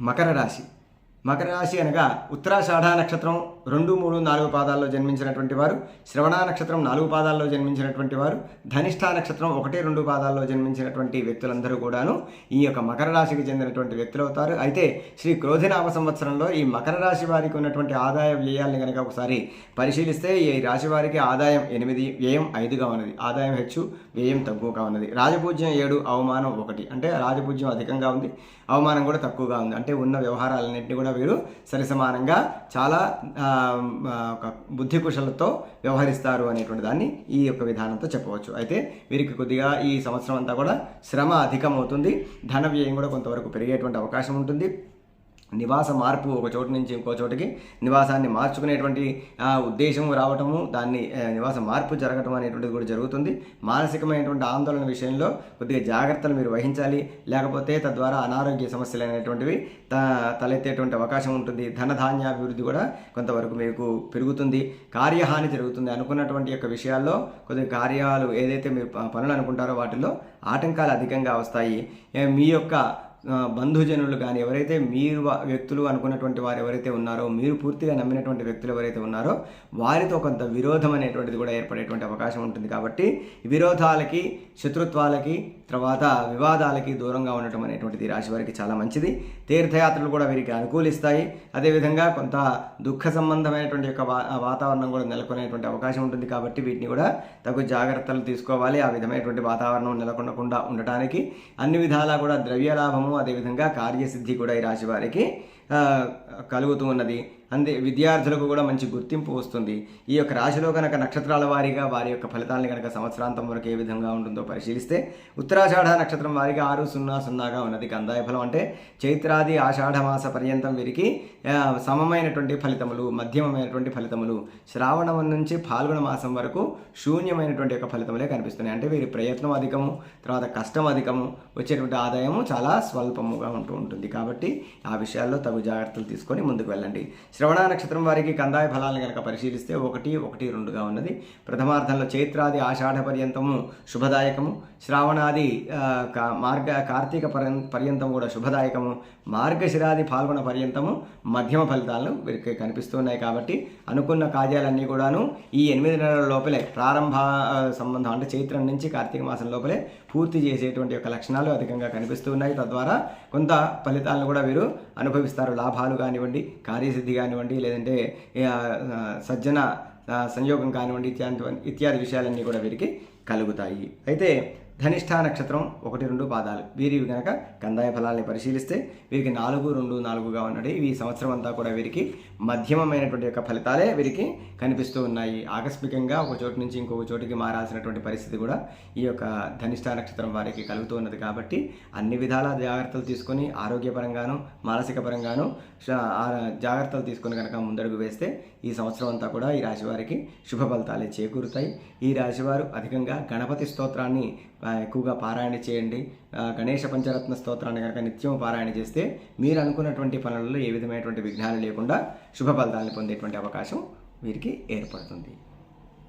మకర రాశి. మకర రాశి అనగా ఉత్తరాషాఢ నక్షత్రం రెండు మూడు నాలుగు పాదాల్లో జన్మించినటువంటి వారు. శ్రవణ నక్షత్రం నాలుగు పాదాల్లో జన్మించినటువంటి వారు. ధనిష్ట నక్షత్రం ఒకటి రెండు పాదాల్లో జన్మించినటువంటి వ్యక్తులందరూ కూడాను ఈ యొక్క మకర రాశికి చెందినటువంటి వ్యక్తులు అవుతారు. అయితే శ్రీ క్రోధినామ సంవత్సరంలో ఈ మకర రాశి వారికి ఉన్నటువంటి ఆదాయ వ్యయాల్ని కనుక ఒకసారి పరిశీలిస్తే ఈ రాశి వారికి ఆదాయం ఎనిమిది వ్యయం ఐదుగా ఉన్నది. ఆదాయం హెచ్చు వ్యయం తక్కువగా ఉన్నది. రాజపూజ్యం ఏడు అవమానం ఒకటి. అంటే రాజపూజ్యం అధికంగా ఉంది. అవమానం కూడా తక్కువగా ఉంది. అంటే ఉన్న వ్యవహారాలన్నింటినీ కూడా వీరు సరిసమానంగా చాలా ఒక బుద్ధి కుశలతో వ్యవహరిస్తారు అనేటువంటి దాన్ని ఈ యొక్క విధానంతో చెప్పవచ్చు. అయితే వీరికి కొద్దిగా ఈ సంవత్సరం అంతా కూడా శ్రమ అధికమవుతుంది. ధన వ్యయం కూడా కొంతవరకు పెరిగేటువంటి అవకాశం ఉంటుంది. నివాస మార్పు ఒక చోటు నుంచి ఇంకో చోటికి నివాసాన్ని మార్చుకునేటువంటి ఉద్దేశం రావటము దాన్ని నివాస మార్పు జరగటం అనేటువంటిది కూడా జరుగుతుంది. మానసికమైనటువంటి ఆందోళన విషయంలో కొద్దిగా జాగ్రత్తలు మీరు వహించాలి. లేకపోతే తద్వారా అనారోగ్య సమస్యలు అనేటువంటివి త తలెత్తేటువంటి అవకాశం ఉంటుంది. ధనధాన్యాభివృద్ధి కూడా కొంతవరకు మీకు పెరుగుతుంది. కార్యహాని జరుగుతుంది అనుకున్నటువంటి యొక్క విషయాల్లో కొద్దిగా కార్యాలు ఏదైతే మీరు ప- పనులు అనుకుంటారో వాటిల్లో ఆటంకాలు అధికంగా వస్తాయి. మీ యొక్క బంధుజనులు కానీ ఎవరైతే మీరు వ్యక్తులు అనుకున్నటువంటి వారు ఎవరైతే ఉన్నారో మీరు పూర్తిగా నమ్మినటువంటి వ్యక్తులు ఎవరైతే ఉన్నారో వారితో కొంత విరోధం అనేటువంటిది కూడా ఏర్పడేటువంటి అవకాశం ఉంటుంది. కాబట్టి విరోధాలకి శత్రుత్వాలకి తర్వాత వివాదాలకి దూరంగా ఉండటం అనేటువంటిది రాశి వారికి చాలా మంచిది. తీర్థయాత్రలు కూడా వీరికి అనుకూలిస్తాయి. అదేవిధంగా కొంత దుఃఖ సంబంధమైనటువంటి యొక్క వా- వాతావరణం కూడా నెలకొనేటువంటి అవకాశం ఉంటుంది. కాబట్టి వీటిని కూడా తగు జాగ్రత్తలు తీసుకోవాలి. ఆ విధమైనటువంటి వాతావరణం నెలకొనకుండా ఉండటానికి. అన్ని విధాలా కూడా ద్రవ్య అదే అదేవిధంగా కార్యసిద్ధి కూడా ఈ రాశి వారికి కలుగుతూ ఉన్నది. అందే. విద్యార్థులకు కూడా మంచి గుర్తింపు వస్తుంది. ఈ యొక్క రాశిలో కనుక నక్షత్రాల వారీగా వారి యొక్క ఫలితాలను కనుక సంవత్సరాంతం వరకు ఏ విధంగా ఉంటుందో పరిశీలిస్తే ఉత్తరాషాఢ నక్షత్రం వారిగా ఆరు సున్నా సున్నాగా ఉన్నది. కందాయ ఫలం అంటే చైత్రాది ఆషాఢ మాస పర్యంతం వీరికి సమమైనటువంటి ఫలితములు మధ్యమమైనటువంటి ఫలితములు. శ్రావణం నుంచి ఫాల్గుణ మాసం వరకు శూన్యమైనటువంటి యొక్క ఫలితములే కనిపిస్తున్నాయి. అంటే వీరి ప్రయత్నం అధికము తర్వాత కష్టం అధికము వచ్చేటువంటి ఆదాయము చాలా స్వల్పముగా ఉంటూ ఉంటుంది. కాబట్టి ఆ విషయాల్లో తగు జాగ్రత్తలు తీసుకొని ముందుకు వెళ్ళండి. శ్రవణ నక్షత్రం వారికి కందాయ ఫలాలను కనుక పరిశీలిస్తే ఒకటి ఒకటి రెండుగా ఉన్నది. ప్రథమార్థంలో చైత్రాది ఆషాఢ పర్యంతము శుభదాయకము. శ్రావణాది కా- మార్గ కార్తీక పర్యంతం కూడా శుభదాయకము. మార్గశిరాది పాల్గొన పర్యంతము మధ్యమ ఫలితాలను వీరికి కనిపిస్తున్నాయి కాబట్టి అనుకున్న కార్యాలన్నీ కూడాను ఈ ఎనిమిది నెలల లోపలే ప్రారంభ సంబంధం అంటే చైత్రం నుంచి కార్తీక మాసం లోపలే పూర్తి చేసేటువంటి యొక్క లక్షణాలు అధికంగా కనిపిస్తున్నాయి. తద్వారా కొంత ఫలితాలను కూడా వీరు అనుభవిస్తారు. లాభాలు కానివ్వండి కార్యసిద్ధి కానివ్వండి కానివ్వండి లేదంటే సజ్జన సంయోగం కానివ్వండి ఇత్యాది ఇత్యాది విషయాలన్నీ కూడా వీరికి కలుగుతాయి. అయితే ధనిష్ఠా నక్షత్రం ఒకటి రెండు పాదాలు. వీరివి కనుక కందాయ ఫలాల్ని పరిశీలిస్తే వీరికి నాలుగు రెండు నాలుగుగా ఉన్నది. ఈ సంవత్సరం అంతా కూడా వీరికి మధ్యమమైనటువంటి యొక్క ఫలితాలే వీరికి కనిపిస్తూ ఉన్నాయి. ఆకస్మికంగా ఒక చోటు నుంచి ఇంకొక చోటికి మారాల్సినటువంటి పరిస్థితి కూడా ఈ యొక్క ధనిష్ఠా నక్షత్రం వారికి కలుగుతూ ఉన్నది కాబట్టి అన్ని విధాల జాగ్రత్తలు తీసుకొని ఆరోగ్యపరంగాను మానసిక పరంగాను జాగ్రత్తలు తీసుకొని కనుక ముందడుగు వేస్తే ఈ సంవత్సరం అంతా కూడా ఈ రాశి వారికి శుభ ఫలితాలే చేకూరుతాయి. ఈ రాశివారు అధికంగా గణపతి స్తోత్రాన్ని ఎక్కువగా పారాయణ చేయండి. గణేష పంచరత్న స్తోత్రాన్ని కనుక నిత్యం పారాయణ చేస్తే మీరు అనుకున్నటువంటి పనులలో ఏ విధమైనటువంటి విఘ్నాలు లేకుండా శుభ ఫలితాలను పొందేటువంటి అవకాశం వీరికి ఏర్పడుతుంది.